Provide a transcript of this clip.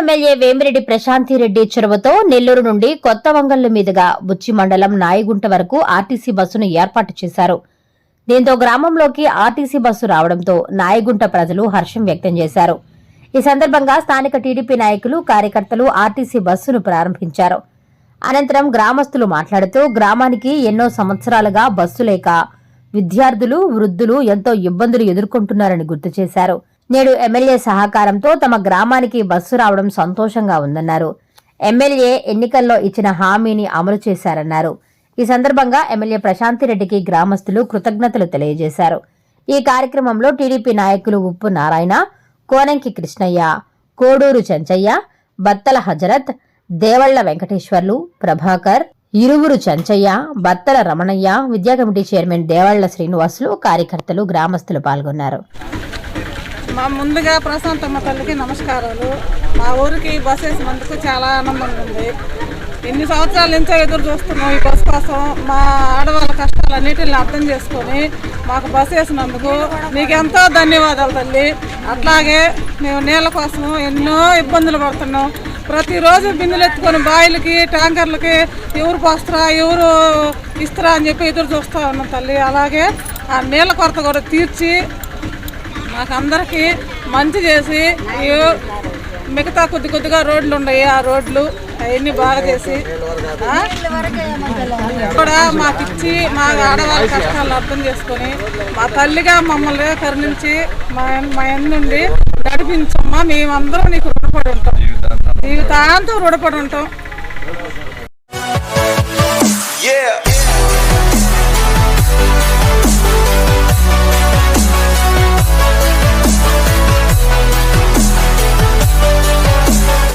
MLA Vemireddy Prashanti Reddy చొరవతో నెల్లూరు నుండి కొత్త వంగళ్ళ మీదుగా బుచ్చి మండలం నాయగుంట వరకు ఆర్టీసీ బస్సును ఏర్పాటు చేశారు. దీంతో గ్రామంలోకి ఆర్టీసీ బస్సు రావడంతో నాయగుంట ప్రజలు హర్షం వ్యక్తం చేశారు. ఈ సందర్భంగా స్థానిక టీడీపీ నాయకులు కార్యకర్తలు ఆర్టీసీ బస్సును ప్రారంభించారు. అనంతరం గ్రామస్తులు మాట్లాడుతూ గ్రామానికి ఎన్నో సంవత్సరాలుగా బస్సు లేక విద్యార్థులు వృద్ధులు ఎంతో ఇబ్బందులు ఎదుర్కొంటున్నారని గుర్తు చేశారు. నేడు ఎమ్మెల్యే సహకారంతో తమ గ్రామానికి బస్సు రావడం సంతోషంగా ఉందన్నారు. ఎమ్మెల్యే ఎన్నికల్లో ఇచ్చిన హామీని అమలు చేశారన్నారు. ఈ సందర్భంగా ఎమ్మెల్యే ప్రశాంతిరెడ్డికి గ్రామస్తులు కృతజ్ఞతలు తెలియజేశారు. ఈ కార్యక్రమంలో టీడీపీ నాయకులు ఉప్పు నారాయణ కోనంకి కృష్ణయ్య కోడూరు చెంచయ్య బత్తల హజరత్ దేవళ్ళ వెంకటేశ్వర్లు ప్రభాకర్ ఇరువురు చెంచయ్య బత్తల రమణయ్య విద్యా కమిటీ చైర్మన్ దేవళ్ళ శ్రీనివాసులు కార్యకర్తలు గ్రామస్తులు పాల్గొన్నారు. మా ముందుగా ప్రశాంతమ్మ తల్లికి నమస్కారాలు. మా ఊరికి బస్ వేసినందుకు చాలా ఆనందంగా ఉంది. ఎన్ని సంవత్సరాల నుంచో ఎదురు చూస్తున్నాం ఈ బస్సు కోసం. మా ఆడవాళ్ళ కష్టాలన్నిటిని అర్థం చేసుకొని మాకు బస్ వేసినందుకు నీకెంతో ధన్యవాదాలు తల్లి. అట్లాగే మేము నీళ్ళ కోసం ఎన్నో ఇబ్బందులు పడుతున్నాం. ప్రతిరోజు బిందులు ఎత్తుకొని బాయిలకి ట్యాంకర్లకి ఎవరు పోస్తారా ఎవరు ఇస్తారా అని చెప్పి ఎదురు చూస్తూ ఉన్నాం తల్లి. అలాగే ఆ నీళ్ళ కొరత కూడా తీర్చి మాకందరికీ మంచి చేసి మిగతా కొద్ది కొద్దిగా రోడ్లు ఉన్నాయి ఆ రోడ్లు అవన్నీ బాగా చేసి కూడా మాకు ఇచ్చి మా ఆడవాళ్ళ కష్టాలు అర్థం చేసుకొని మా తల్లిగా మమ్మల్ని కరుణించి మా మా నుండి నడిపించమ్మా మేమందరం నీకు రుణపడి ఉంటాం. జీవితాంతం రుణపడి ఉంటాం.